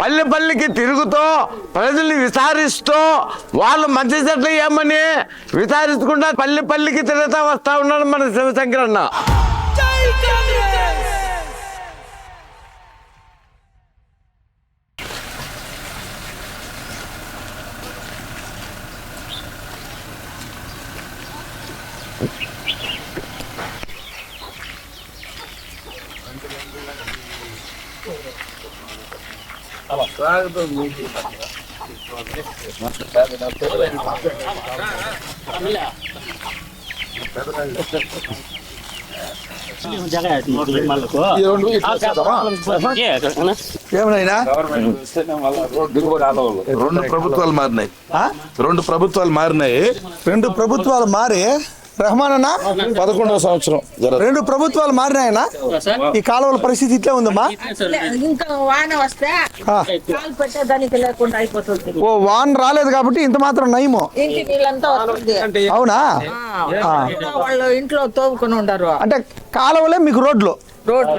పల్లె పల్లెకి తిరుగుతూ ప్రజల్ని విచారిస్తూ వాళ్ళు మంచి చెట్లు ఏమని విచారించకుండా పల్లె పల్లెకి తిరుగుతా వస్తా ఉన్నాడు మన శివశంకరన్న. ఏమైనా రెండు ప్రభుత్వాలు మారినాయి రెండు ప్రభుత్వాలు మారినాయి రెండు ప్రభుత్వాలు మారి రెహమాన్ అన్న పదకొండవ సంవత్సరం రెండు ప్రభుత్వాలు మారినాయనా? ఈ కాలువల పరిస్థితి ఇట్లే ఉందమ్మా? ఇంకా వాన వస్తే ఓ వాన్ రాలేదు కాబట్టి ఇంత మాత్రం నయము? అవునా? వాళ్ళు ఇంట్లో తోముకొని ఉండరు. అంటే కాలువలే మీకు రోడ్లు. రోడ్లు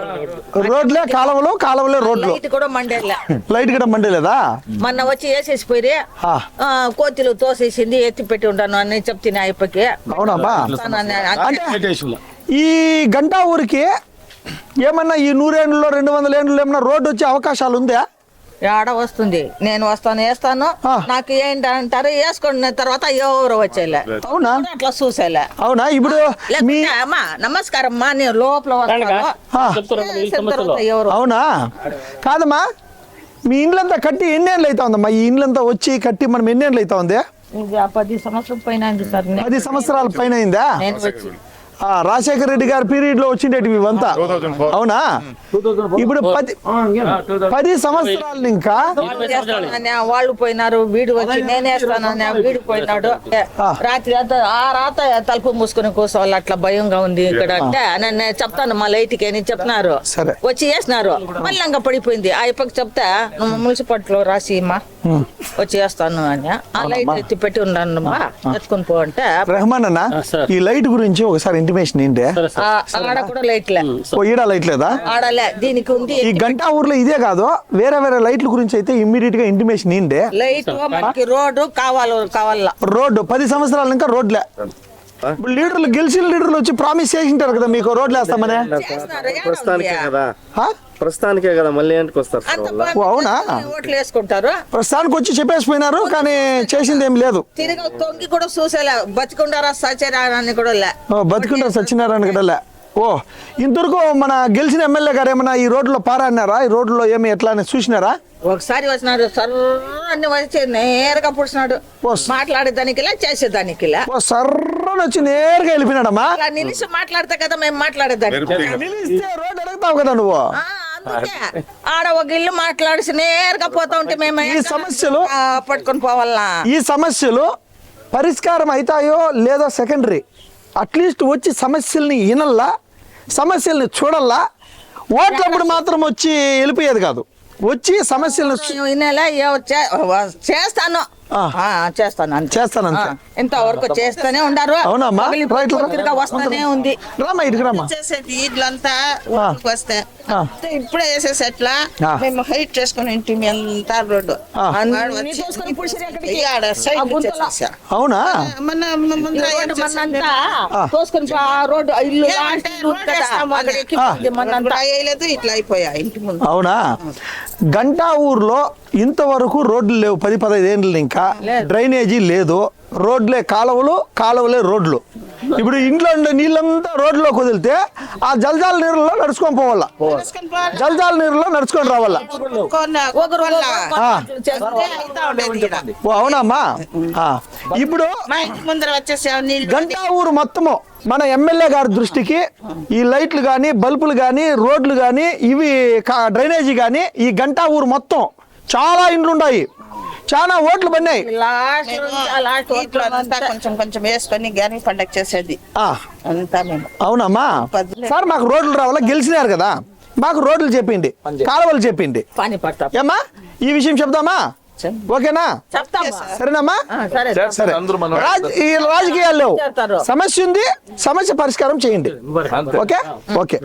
రోడ్లే కాలువలు కాలువలే రోడ్లు. లైట్ కూడా మండేలే. లైట్ కూడా మండలేదా? మొన్న వచ్చి వేసేసి పోయి ఆ, ఆ, కోతిలు తోసేసింది ఎత్తి పెట్టి ఉంటాను అని చెప్తే అయిపోయి అవునమ్మా అంటే ఈ గంటా ఊరికి ఏమన్నా ఈ నూరేండ్లలో రెండు వందల ఏండ్లలో ఏమన్నా రోడ్డు వచ్చే అవకాశాలు ఉందా? ఆడ వస్తుంది? నేను వస్తాను వేస్తాను. నాకు ఏంటి అంటారు? వేసుకున్న తర్వాత ఎవరు వచ్చేలే? అవునా? అట్లా చూసేలే? అవునా? ఇప్పుడు అమ్మా నమస్కారం అమ్మా నేను లోపల ఎవరు? అవునా? కాదమ్మా మీ ఇండ్లంతా కట్టి ఎన్నేళ్ళు అవుతా ఉందమ్మా ఈ ఇండ్లంతా వచ్చి కట్టి మనం ఎన్నేళ్ళు అవుతా ఉంది పది సంవత్సరం పైన అయింది సార్. పది సంవత్సరాల పైన అయిందా? నేను వచ్చి ఆ, రాజశేఖర రెడ్డి గారి పీరియడ్లో వచ్చిండేటివి ఇవంతా అవునా? ఇప్పుడు పది పది సంవత్సరాలు ఇంకా? వాళ్ళు పోయినారు వీడు వచ్చి నేనే వీడు పోయినాడు. రాత్రి అంతా ఆ రాత తలుపు మూసుకుని కూర్చోవాలి అట్లా భయంగా ఉంది ఇక్కడ. అంటే నన్ను చెప్తాను మా లైట్కి అని చెప్తున్నారు? సరే. వచ్చి వేసినారు మళ్ళీ ఇంకా పడిపోయింది. ఆ ఇప్పకి చెప్తే మున్సిపాలిటీలో రాసి అమ్మా వచ్చి వేస్తాను అని. ఆ లైట్ ఎత్తి పెట్టి ఉన్నాను ఎత్తుకుని పో అంటే రెహమాన్ అన్న ఈ లైట్ గురించి ఒకసారి ఇంటిమేషన్ ఏంటి? ఆడ కూడా లైట్లే. ఓ ఈడ లైట్ లేదా ఆడలే దీనికి ఉంది. ఈ గంటా ఊర్లో ఇదే కాదు వేరే వేరే లైట్ల గురించి అయితే ఇమ్మీడియట్గా ఇంటిమేషన్ ఏంటి? లైట్ మనకి రోడ్డు కావాలి కావాలా. రోడ్డు పది సంవత్సరాలు ఇంకా రోడ్లే. ఇప్పుడు లీడర్లు గెలిచిన లీడర్లు వచ్చి ప్రామిస్ చేసింటారు కదా మీకు రోడ్లు వేస్తామని? ప్రస్తుతానికే? కదా? ప్రస్తుతానికే కదా మళ్ళీ ఏంటికి వస్తారు అవునా? ఓట్లు వేసుకుంటారు. ప్రస్తుతానికి వచ్చి చెప్పేసిపోయినారు కానీ చేసింది ఏం లేదు. తిరిగి తొంగి కూడా చూసేలే బతికుండారా అని కూడా లే. ఓ, బతుకుంటారు సత్యనారాయణ గడలే ఓ ఇంతవరకు మన గెలిచిన ఎమ్మెల్యే గారు ఏమన్నా ఈ రోడ్లో పారాడినారా? ఈ రోడ్లో ఏమి ఎట్లా అని చూసినారా? ఒకసారి వచ్చినాడు సర్రని వచ్చి నేరుగా పుడిచినాడు. ఓ. మాట్లాడేదానికిలా చేసేదానికిలా ఓ సర్రని వచ్చి నేరుగా వెళ్ళిపోయినాడమ్మా? నిలిచి మాట్లాడితే కదా మేము మాట్లాడేదానికి నిలిస్తే అడుగుతావు కదా నువ్వు? ఆ, అందుకే. ఆడ ఒక ఇల్లు మాట్లాడిసి నేరుగా పోతా ఉంటే మేము ఈ సమస్యలు- ఆ, పట్టుకొని పోవాలా? ఈ సమస్యలు పరిష్కారం అవుతాయో లేదో సెకండరీ అట్లీస్ట్ వచ్చి సమస్యల్ని వినల్లా? సమస్యల్ని చూడల్లా ఓట్లప్పుడు మాత్రం వచ్చి వెళ్ళిపోయేది కాదు. వచ్చి సమస్యలను చూ- వినేలా ఏ- చే- చేస్తాను ఆ. ఆ, చేస్తాను అంతే. చేస్తానంతే. ఆ, ఇంతవరకు చేస్తూనే ఉండారు. అవునమ్మా? రైట్ వస్తానే ఉంది. రామ్మా ఇటుకు రామ్మా. చేసేది ఇడ్లంతా ఊరికి వస్తే. ఇప్పుడే వేసేసి ఎట్లా ఆ. మేము హైట్ చేసుకుని ఇంటిమి అంతా రోడ్డు. అవునా? మన. తోసుకొని రోడ్డు ఇల్లు వేయలేదు ఇట్లా అయిపోయా ఇంటి ముందు. అవునా? గంటా ఊర్లో ఇంతవరకు రోడ్లు లేవు పది పదహైదు ఏండ్లు ఇంకా. డ్రైనేజీ లేదు. రోడ్లే కాలువలు కాలువలే రోడ్లు. ఇప్పుడు ఇంట్లో ఉండే నీళ్ళంతా రోడ్లోకి వదిలితే ఆ జలజాల నీళ్ళలో నడుచుకొని పోవాలా. జలజాల నీళ్ళలో నడుచుకొని రావాలా. ఓ అవునమ్మా. ఇప్పుడు గంటా ఊరు మొత్తము మన ఎమ్మెల్యే గారి దృష్టికి ఈ లైట్లు కానీ బల్బులు కానీ రోడ్లు కానీ ఇవి డ్రైనేజీ కానీ ఈ గంటా ఊరు మొత్తం చాలా ఇండ్లు ఉన్నాయి చాలా ఓట్లు పడినాయి. లాస్ట్ అంతా కొంచెం కొంచెం వేసుకొని గాని పండగ చేసేది. ఆ, అంతా మేము. అవునమ్మా. సార్ మాకు రోడ్లు రావాలా? గెలిచినారు కదా. మాకు రోడ్లు చెప్పింది. కాలువలు చెప్పింది. ఏమ్మా ఈ విషయం చెప్దామా? ఓకేనా? చెప్తాము? సరేనమ్మా? ఆ, సరే ఈ రాజకీయాలు లేవు చేస్తారు. సమస్య ఉంది. సమస్య పరిష్కారం చేయండి. ఓకే? ఓకే.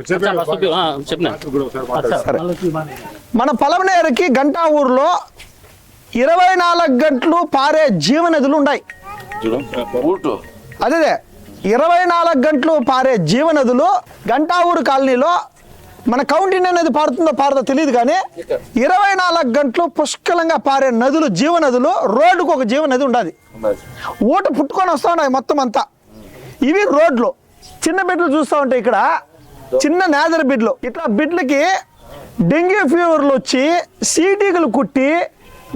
మన పలమనేరుకి గంటా ఊర్లో ఇరవై నాలుగు గంటలు పారే జీవనదులు ఉన్నాయి అదే ఇరవై నాలుగు గంటలు పారే జీవనదులు గంటా ఊరు కాలనీలో మన కౌంటిన్ అనేది పారుతుందో పారుతుందో తెలియదు కానీ ఇరవై నాలుగు గంటలు పుష్కలంగా పారే నదులు జీవనదులు రోడ్డుకు ఒక జీవనది ఉండదు. ఊట పుట్టుకొని వస్తూ ఉన్నాయి మొత్తం అంతా. ఇవి రోడ్లు. చిన్న బిడ్డలు చూస్తూ ఉంటే ఇక్కడ చిన్న నేదర బిడ్డలు. ఇట్లా బిడ్డలకి డెంగ్యూ ఫీవర్లు వచ్చి సీటీకులు కుట్టి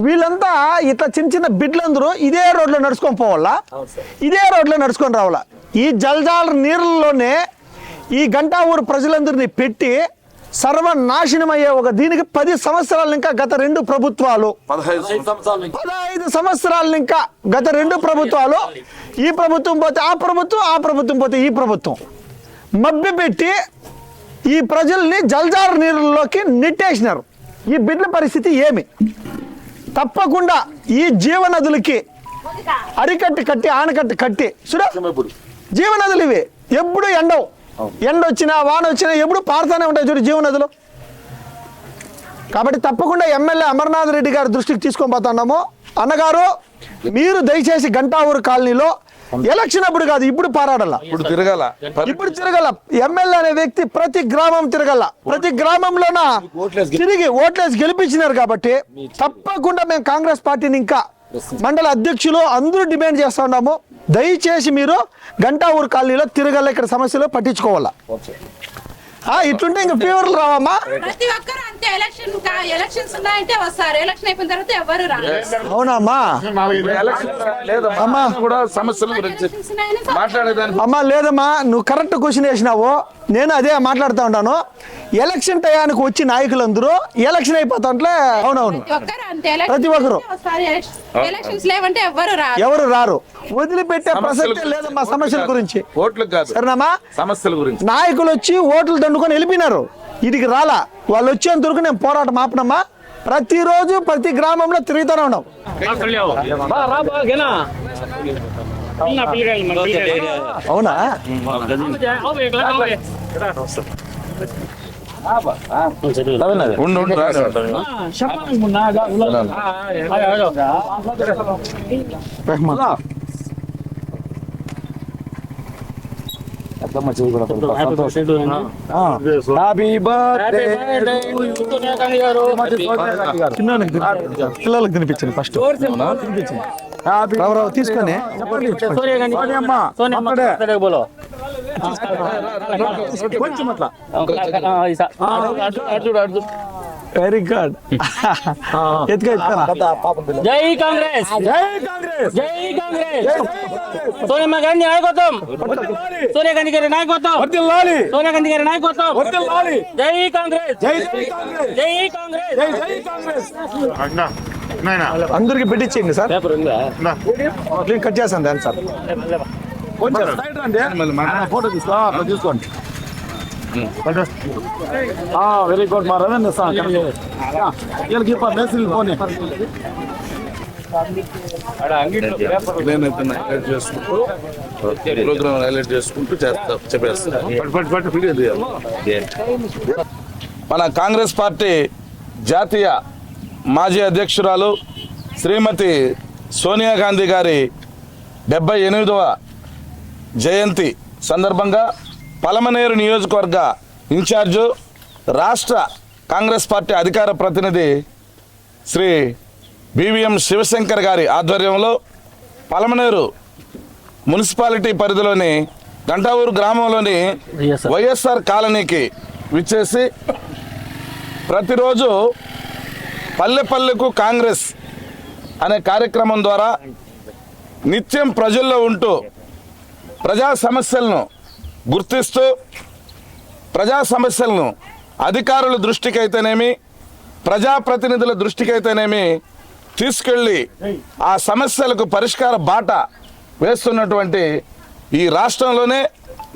వీళ్ళంతా ఇట్లా చిన్న చిన్న బిడ్డలందరూ ఇదే రోడ్లో నడుచుకొని పోవాలా? ఇదే రోడ్లో నడుచుకొని రావాలా? ఈ జలజాల నీళ్ళలోనే ఈ గంటా ఊరు ప్రజలందరినీ పెట్టి సర్వనాశనమయ్యే ఒక దీనికి పది సంవత్సరాలు ఇంకా గత రెండు ప్రభుత్వాలు. పదహైదు సంవత్సరాలు ఇంకా. గత రెండు ప్రభుత్వాలు. ఈ ప్రభుత్వం పోతే ఆ ప్రభుత్వం ఆ ప్రభుత్వం పోతే ఈ ప్రభుత్వం. మభ్య పెట్టి ఈ ప్రజల్ని జల్జారు నీళ్ళలోకి నెట్టేసినారు. ఈ బిడ్డల పరిస్థితి ఏమి? తప్పకుండా ఈ జీవనదులకి అరికట్టి కట్టి ఆనకట్టి కట్టి. చూడ జీవనదులు ఇవి. ఎప్పుడు ఎండవు. ఎండ వచ్చినా వాన వచ్చినా ఎప్పుడు పారుతూనే ఉంటాయి చూడు జీవనదులు. కాబట్టి తప్పకుండా ఎమ్మెల్యే అమర్నాథ్ రెడ్డి గారి దృష్టికి తీసుకొని పోతున్నాము అన్నగారు మీరు దయచేసి గంటావూరు కాలనీలో ఎలక్షన్ అప్పుడు కాదు ఇప్పుడు పారాడాల. ఇప్పుడు తిరగాల. ఇప్పుడు తిరగల. ఎమ్మెల్యే అనే వ్యక్తి ప్రతి గ్రామం తిరగల. ప్రతి గ్రామంలోన తిరిగి ఓట్లేసి గెలిపించినారు కాబట్టి తప్పకుండా మేము కాంగ్రెస్ పార్టీని ఇంకా మండల అధ్యక్షులు అందరూ డిమాండ్ చేస్తా ఉన్నాము. దయచేసి మీరు గంటా ఊరు కాలనీలో తిరగల ఇక్కడ సమస్యలు పట్టించుకోవాలా. ఇట్లుంటే ఇంకా ఫీవర్లు రావమ్మా. ప్రతి ఒక్కరు అంతే ఎలక్షన్ ఎలక్షన్స్ ఉన్నాయంటే వస్తారు. ఎలక్షన్ అయిపోయిన తర్వాత ఎవరు రారు. అవునమ్మా. అమ్మా. కూడా సమస్యల గురించి మాట్లాడేదానికి అమ్మా లేదమ్మా నువ్వు కరెక్ట్ క్వశ్చన్ వేసినావు. నేను అదే మాట్లాడుతూ ఉంటాను. ఎలక్షన్ టయానికి వచ్చి నాయకులందరూ ఎలక్షన్ అయిపోతాంట్లే అవునవును. ప్రతి ఒక్కరు ఎవరు రారు. ఎవరు రారు. వదిలిపెట్టే సమస్యల ప్రసక్తే లేదమ్మా సమస్యల గురించి. ఓట్లకు కాదు. సరేనమ్మా? సమస్యల గురించి. నాయకులు వచ్చి ఓట్లు దండుకొని వెళ్ళిపోయినారు. ఇదికి రాలా. వాళ్ళు వచ్చేంత వరకు నేను పోరాటం ఆపనమ్మా. ప్రతిరోజు ప్రతి గ్రామంలో తిరుగుతూనే ఉన్నాం. అవునా? ఉండు. పిల్లలకు తినిపించండి. ఫస్ట్ తినిపించండి. రావు తీసుకొని. వెరీ గుడ్ జై కాంగ్రెస్. జై కాంగ్రెస్. జై కాంగ్రెస్. సోనియా గాంధీ నాయకత్వం. సోనియా గాంధీ గారి నాయకత్వం. సోనియా గాంధీ గారి నాయకత్వం. జై కాంగ్రెస్. జై జై కాంగ్రెస్. జై కాంగ్రెస్. జై జై కాంగ్రెస్. అందరికి పెట్టించేయండి సార్. క్లీన్ కట్ చేస్తాను దాన్ని సార్. ఫోటో తీసుకో తీసుకోండి. Very good. మా రవీంద్ర సార్ వీళ్ళకి మేస్త్రి పోనీ. నేనైతే హైలైట్ చేసుకుంటూ ప్రోగ్రామ్ హైలైట్ చేసుకుంటూ చేస్తా చెప్పేస్తా. మన కాంగ్రెస్ పార్టీ జాతీయ మాజీ అధ్యక్షురాలు శ్రీమతి సోనియా గాంధీ గారి డెబ్బై ఎనిమిదవ జయంతి సందర్భంగా పలమనేరు నియోజకవర్గ ఇన్ఛార్జు రాష్ట్ర కాంగ్రెస్ పార్టీ అధికార ప్రతినిధి శ్రీ బివిఎం శివశంకర్ గారి ఆధ్వర్యంలో పలమనేరు మున్సిపాలిటీ పరిధిలోని గంటావూరు గ్రామంలోని వైఎస్ఆర్ కాలనీకి విచ్చేసి ప్రతిరోజు పల్లె పల్లెకు కాంగ్రెస్ అనే కార్యక్రమం ద్వారా నిత్యం ప్రజల్లో ఉంటూ ప్రజా సమస్యలను గుర్తిస్తూ ప్రజా సమస్యలను అధికారుల దృష్టికైతేనేమి ప్రజాప్రతినిధుల దృష్టికైతేనేమి తీసుకెళ్ళి ఆ సమస్యలకు పరిష్కార బాట వేస్తున్నటువంటి ఈ రాష్ట్రంలోనే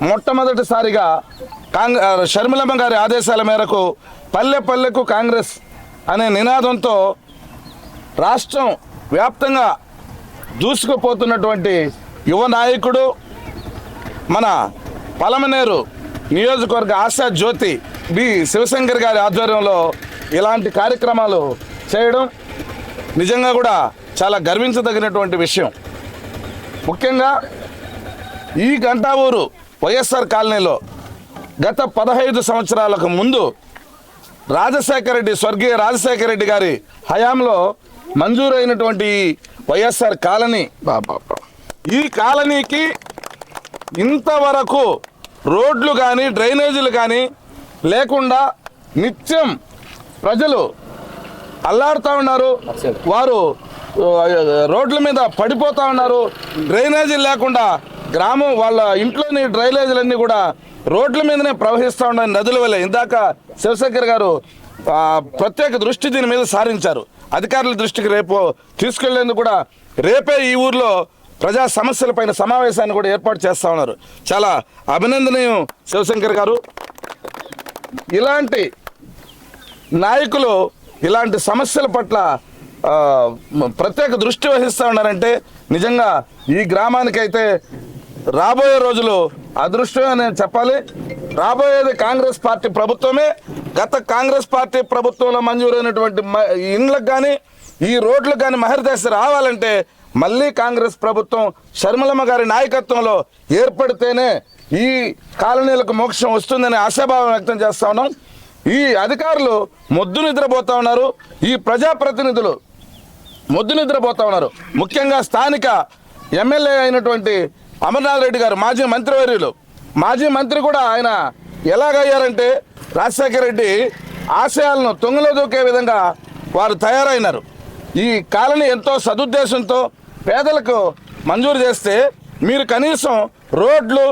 మొట్టమొదటిసారిగా కాంగ్రెస్ షర్మిలమ్మ గారి ఆదేశాల మేరకు పల్లె పల్లెకు కాంగ్రెస్ అనే నినాదంతో రాష్ట్రం వ్యాప్తంగా దూసుకుపోతున్నటువంటి యువ నాయకుడు మన పలమనేరు నియోజకవర్గ ఆశా జ్యోతి బి. శివశంకర్ గారి ఆధ్వర్యంలో ఇలాంటి కార్యక్రమాలు చేయడం నిజంగా కూడా చాలా గర్వించదగినటువంటి విషయం. ముఖ్యంగా ఈ గంటావూరు వైఎస్ఆర్ కాలనీలో గత పదహైదు సంవత్సరాలకు ముందు రాజశేఖర రెడ్డి స్వర్గీయ రాజశేఖర రెడ్డి గారి హయాంలో మంజూరైనటువంటి వైఎస్ఆర్ కాలనీ. ఈ కాలనీకి ఇంతవరకు రోడ్లు కానీ డ్రైనేజీలు కానీ లేకుండా నిత్యం ప్రజలు అల్లాడుతూ ఉన్నారు. వారు రోడ్ల మీద పడిపోతూ ఉన్నారు. డ్రైనేజీలు లేకుండా గ్రామం వాళ్ళ ఇంట్లోని డ్రైనేజీలన్నీ కూడా రోడ్ల మీదనే ప్రవహిస్తూ ఉన్నాయి నదుల వల్ల ఇందాక శివశంకర్ గారు ప్రత్యేక దృష్టి దీని మీద సారించారు. అధికారుల దృష్టికి రేపు తీసుకెళ్ళేందుకు కూడా రేపే ఈ ఊర్లో ప్రజా సమస్యలపైన సమావేశాన్ని కూడా ఏర్పాటు చేస్తూ ఉన్నారు. చాలా అభినందనీయం శివశంకర్ గారు. ఇలాంటి నాయకులు ఇలాంటి సమస్యల పట్ల ప్రత్యేక దృష్టి వహిస్తూ ఉన్నారంటే నిజంగా ఈ గ్రామానికైతే రాబోయే రోజులు అదృష్టమే నేను చెప్పాలి. రాబోయేది కాంగ్రెస్ పార్టీ ప్రభుత్వమే. గత కాంగ్రెస్ పార్టీ ప్రభుత్వంలో మంజూరైనటువంటి ఇండ్లకు కానీ ఈ రోడ్లకు కానీ మహర్దశ రావాలంటే మళ్ళీ కాంగ్రెస్ ప్రభుత్వం శర్మలమ్మ గారి నాయకత్వంలో ఏర్పడితేనే ఈ కాలనీలకు మోక్షం వస్తుందని ఆశాభావం వ్యక్తం చేస్తా ఉన్నాం. ఈ అధికారులు మొద్దు నిద్రపోతా ఉన్నారు. ఈ ప్రజాప్రతినిధులు మొద్దు నిద్రపోతా ఉన్నారు. ముఖ్యంగా స్థానిక ఎమ్మెల్యే అయినటువంటి అమర్నాథ్ రెడ్డి గారు మాజీ మంత్రివర్యులు. మాజీ మంత్రి కూడా ఆయన ఎలాగయ్యారంటే రాజశేఖర రెడ్డి ఆశయాలను తొంగలో దూకే విధంగా వారు తయారైనారు. ఈ కాలనీ ఎంతో సదుద్దేశంతో పేదలకు మంజూరు చేస్తే మీరు కనీసం రోడ్లు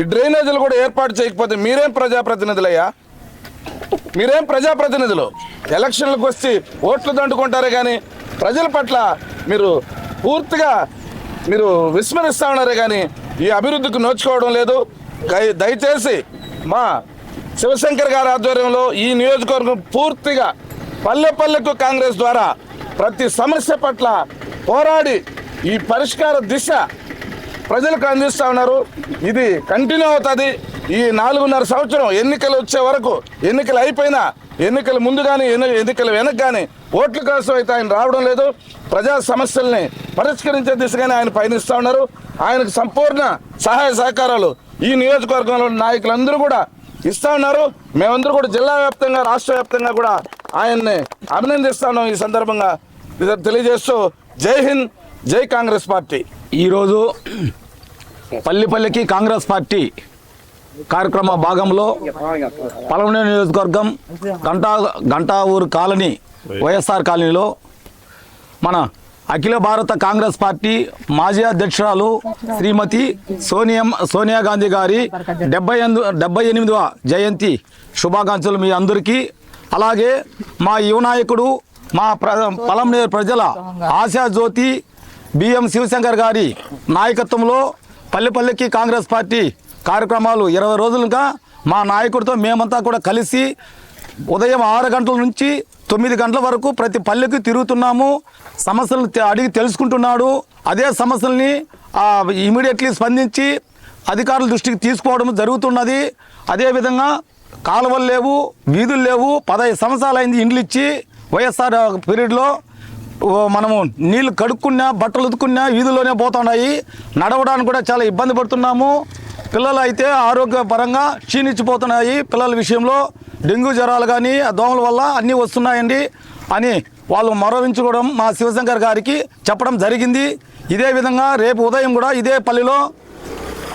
ఈ డ్రైనేజీలు కూడా ఏర్పాటు చేయకపోతే మీరేం ప్రజాప్రతినిధులయ్యా? మీరేం ప్రజాప్రతినిధులు? ఎలక్షన్లకు వచ్చి ఓట్లు దండుకుంటారే కానీ ప్రజల పట్ల మీరు పూర్తిగా మీరు విస్మరిస్తా ఉన్నారే కానీ ఈ అభివృద్ధికి నోచుకోవడం లేదు. దయ- దయచేసి మా శివశంకర్ గారి ఆధ్వర్యంలో ఈ నియోజకవర్గం పూర్తిగా పల్లె పల్లెకు కాంగ్రెస్ ద్వారా ప్రతి సమస్య పట్ల పోరాడి ఈ పరిష్కార దిశ ప్రజలకు అందిస్తూ ఉన్నారు. ఇది కంటిన్యూ అవుతుంది. ఈ నాలుగున్నర సంవత్సరం ఎన్నికలు వచ్చే వరకు ఎన్నికలు అయిపోయినా ఎన్నికల ముందు కానీ ఎన్నికల వెనక కానీ ఓట్ల కోసం అయితే ఆయన రావడం లేదు. ప్రజా సమస్యల్ని పరిష్కరించే దిశగానే ఆయన పయనిస్తూ ఉన్నారు. ఆయనకు సంపూర్ణ సహాయ సహకారాలు ఈ నియోజకవర్గంలో నాయకులందరూ కూడా ఇస్తా ఉన్నారు. మేమందరూ కూడా జిల్లా వ్యాప్తంగా రాష్ట్ర వ్యాప్తంగా కూడా ఆయన్ని అభినందిస్తాను ఈ సందర్భంగా. తెలియజేస్తూ జై హింద్ జై కాంగ్రెస్ పార్టీ. ఈరోజు పల్లిపల్లికి కాంగ్రెస్ పార్టీ కార్యక్రమ భాగంలో పలమనేరు నియోజకవర్గం గంటా గంటావూరు కాలనీ వైఎస్ఆర్ కాలనీలో మన అఖిల భారత కాంగ్రెస్ పార్టీ మాజీ అధ్యక్షురాలు శ్రీమతి సోనియం సోనియా గాంధీ గారి డెబ్బై ఎనిమిది డెబ్బై ఎనిమిదవ జయంతి శుభాకాంక్షలు మీ అందరికీ. అలాగే మా యువ నాయకుడు మా ప్ర పలంనేరు ప్రజల ఆశా జ్యోతి బిఎం శివశంకర్ గారి నాయకత్వంలో పల్లెపల్లెకి కాంగ్రెస్ పార్టీ కార్యక్రమాలు ఇరవై రోజులుగా మా నాయకుడితో మేమంతా కూడా కలిసి ఉదయం ఆరు గంటల నుంచి తొమ్మిది గంటల వరకు ప్రతి పల్లెకి తిరుగుతున్నాము. సమస్యలు అడిగి తెలుసుకుంటున్నాడు. అదే సమస్యల్ని ఇమీడియట్లీ స్పందించి అధికారుల దృష్టికి తీసుకోవడం జరుగుతున్నది. అదేవిధంగా కాలువలు లేవు వీధులు లేవు. పదహైదు సంవత్సరాలు అయింది ఇండ్లు ఇచ్చి వైఎస్ఆర్ పీరియడ్లో మనము నీళ్ళు కడుక్కున్నా బట్టలు ఉతుకున్నా వీధుల్లోనే పోతున్నాయి. నడవడానికి కూడా చాలా ఇబ్బంది పడుతున్నాము. పిల్లలు అయితే ఆరోగ్యపరంగా క్షీణించిపోతున్నాయి. పిల్లల విషయంలో డెంగ్యూ జ్వరాలు కానీ ఆ దోమల వల్ల అన్నీ వస్తున్నాయండి అని వాళ్ళు మరోవించుకోవడం మా శివశంకర్ గారికి చెప్పడం జరిగింది. ఇదే విధంగా రేపు ఉదయం కూడా ఇదే పల్లిలో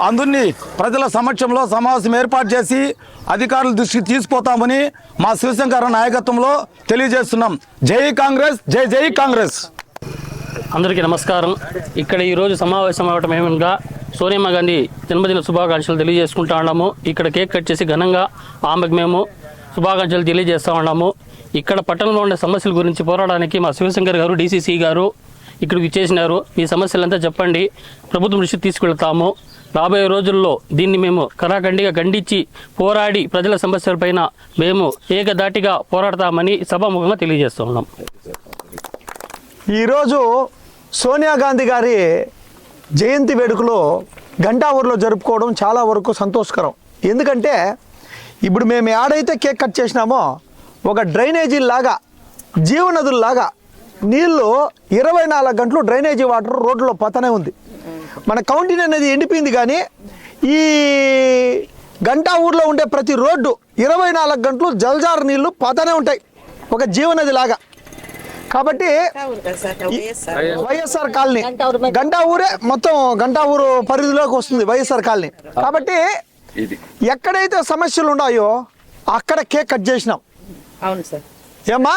అందుని ప్రజల సమక్షంలో సమావేశం ఏర్పాటు చేసి అధికారుల దృష్టికి తీసుకుపోతామని మా శివశంకర్ నాయకత్వంలో తెలియజేస్తున్నాం. జై కాంగ్రెస్ జై జై కాంగ్రెస్. అందరికీ నమస్కారం. ఇక్కడ ఈరోజు సమావేశం అవటం ఏమనగా సోనియా గాంధీ జన్మదిన శుభాకాంక్షలు తెలియజేసుకుంటా ఉన్నాము. ఇక్కడ కేక్ కట్ చేసి ఘనంగా ఆమెకు మేము శుభాకాంక్షలు తెలియజేస్తూ ఉన్నాము. ఇక్కడ పట్టణంలో ఉండే సమస్యల గురించి పోరాడడానికి మా శివశంకర్ గారు డీసీసీ గారు ఇక్కడికి చేసినారు మీ సమస్యలంతా చెప్పండి. ప్రభుత్వం దృష్టికి తీసుకెళ్తాము. రాబోయే రోజుల్లో దీన్ని మేము కరాఖండిగా ఖండించి పోరాడి ప్రజల సమస్యలపైన మేము ఏకదాటిగా పోరాడతామని సభాముఖంగా తెలియజేస్తున్నాం ఈరోజు సోనియా గాంధీ గారి జయంతి వేడుకలు గంటా ఊర్లో జరుపుకోవడం చాలా వరకు సంతోషకరం. ఎందుకంటే ఇప్పుడు మేము ఏడైతే కేక్ కట్ చేసినామో ఒక డ్రైనేజీ లాగా జీవనదుల్లాగా నీళ్ళు ఇరవై నాలుగు గంటలు డ్రైనేజీ వాటర్ రోడ్లో పోతానే ఉంది. మన కౌంటీన్ అనేది ఎండిపోయింది కానీ ఈ గంటా ఊర్లో ఉండే ప్రతి రోడ్డు ఇరవై నాలుగు గంటలు జలజారు నీళ్ళు పోతానే ఉంటాయి ఒక జీవనది లాగా. కాబట్టి వైఎస్ఆర్ కాలనీ గంటా ఊరే మొత్తం గంటా ఊరు పరిధిలోకి వస్తుంది వైఎస్ఆర్ కాలనీ. కాబట్టి ఎక్కడైతే సమస్యలు ఉన్నాయో అక్కడ కేక్ కట్ చేసినాం. అవును సార్. ఏమ్మా?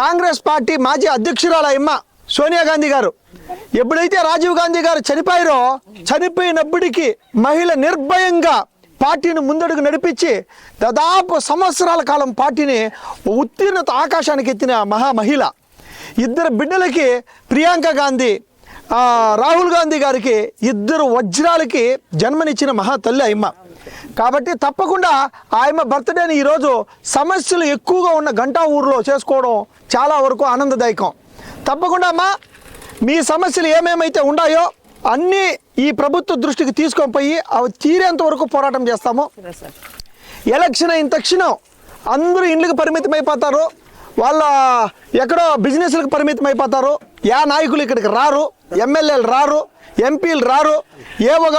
కాంగ్రెస్ పార్టీ మాజీ అధ్యక్షురాలు అమ్మ సోనియా గాంధీ గారు. ఎప్పుడైతే రాజీవ్ గాంధీ గారు చనిపోయారో చనిపోయినప్పటికీ మహిళ నిర్భయంగా పార్టీని ముందడుగు నడిపించి దాదాపు సంవత్సరాల కాలం పార్టీని ఉత్తీర్ణత ఆకాశానికి ఎత్తిన మహా మహిళ. ఇద్దరు బిడ్డలకి ప్రియాంక గాంధీ రాహుల్ గాంధీ గారికి ఇద్దరు వజ్రాలకి జన్మనిచ్చిన మహా తల్లి అయ్యమ్మ. కాబట్టి తప్పకుండా ఆయమ్మ బర్త్డేని ఈరోజు సమస్యలు ఎక్కువగా ఉన్న గంటా ఊరిలో చేసుకోవడం చాలా వరకు ఆనందదాయకం. తప్పకుండా అమ్మా మీ సమస్యలు ఏమేమైతే ఉన్నాయో అన్నీ ఈ ప్రభుత్వ దృష్టికి తీసుకొని పోయి అవి తీరేంత వరకు పోరాటం చేస్తాము. ఎలక్షన్ అయిన తక్షణం అందరూ ఇండ్లకు పరిమితం అయిపోతారు వాళ్ళ ఎక్కడో బిజినెస్లకు పరిమితం అయిపోతారు యా నాయకులు ఇక్కడికి రారు. ఎమ్మెల్యేలు రారు ఎంపీలు రారు ఏ ఒక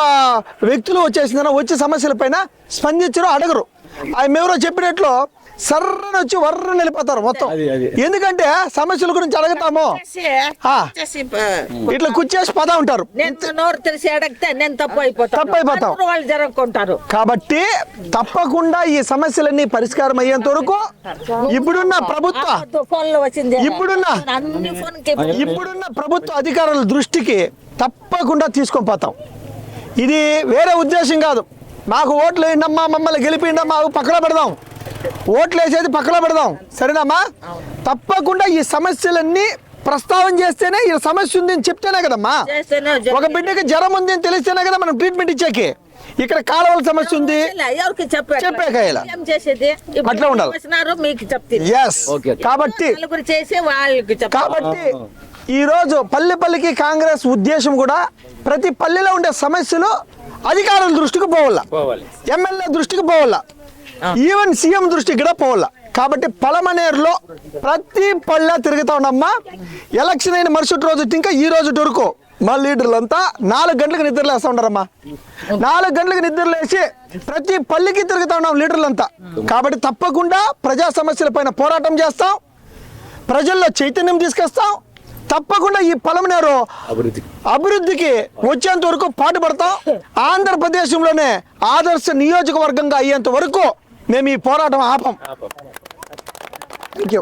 వ్యక్తులు వచ్చేసిందనో సమస్యల సమస్యలపైన స్పందించరు అడగరు. ఆయన ఎవరో చెప్పినట్లు సర్రని వచ్చి వర్రని వెళ్ళిపోతారు మొత్తం. ఎందుకంటే సమస్యల గురించి అడుగుతాము. ఇట్లా కూర్చేసి పదా ఉంటారు. నేను నోరు తెరిచి అడిగితే నేను తప్పు అయిపోతాను. తప్పు అయిపోతావు. అందరూ వాళ్ళు జరుపుకుంటారు కాబట్టి తప్పకుండా ఈ సమస్యలన్నీ పరిష్కారం అయ్యేంత వరకు ఇప్పుడున్న ప్రభుత్వ ఇప్పుడున్న అన్ని ఫోన్కి ఇప్పుడున్న ప్రభుత్వ అధికారుల దృష్టికి తప్పకుండా తీసుకొని పోతాం. ఇది వేరే ఉద్దేశం కాదు. మాకు ఓట్లు వేయండమ్మా మమ్మల్ని గెలిపిండమ్మా అవి పక్కన పెడదాం. ఓట్లు వేసేది పక్కన పెడదాం. సరేనమ్మా? తప్పకుండా ఈ సమస్యలన్నీ ప్రస్తావన చేస్తేనే ఈ సమస్య ఉంది అని చెప్తేనే కదమ్మా? ఒక బిడ్డకి జ్వరం ఉంది అని తెలిస్తేనే కదా మనం ట్రీట్మెంట్ ఇచ్చాకి. ఇక్కడ కాలువల సమస్య ఉంది. ఎవరికి చెప్పాక చెప్పాక ఇలా. ఏం చేసేది? ఇప్పుడు అట్లా ఉండాలి. కాబట్టి కాబట్టి ఈ రోజు పల్లె పల్లికి కాంగ్రెస్ ఉద్దేశం కూడా ప్రతి పల్లెలో ఉండే సమస్యలు అధికారుల దృష్టికి పోవాల. ఎమ్మెల్యే దృష్టికి పోవాల. ఈవెన్ సీఎం దృష్టికి కూడా పోవాల. కాబట్టి పలమనేరులో ప్రతి పల్లె తిరుగుతా ఉండమ్మా ఎలక్షన్ అయిన మరుసటి రోజు ఇంకా ఈ రోజు వరకు మా లీడర్లంతా నాలుగు గంటలకు నిద్రలేస్తా ఉన్నారమ్మా. నాలుగు గంటలకు నిద్రలేసి ప్రతి పల్లెకి తిరుగుతా ఉన్నాం లీడర్లంతా. కాబట్టి తప్పకుండా ప్రజా సమస్యల పైన పోరాటం చేస్తాం. ప్రజల్లో చైతన్యం తీసుకొస్తాం. తప్పకుండా ఈ పొలమనేరు అభివృద్ధికి వచ్చేంత వరకు పాటుపడతాం. ఆంధ్రప్రదేశంలోనే ఆదర్శ నియోజకవర్గంగా అయ్యేంత వరకు మేము ఈ పోరాటం ఆపం. Thank you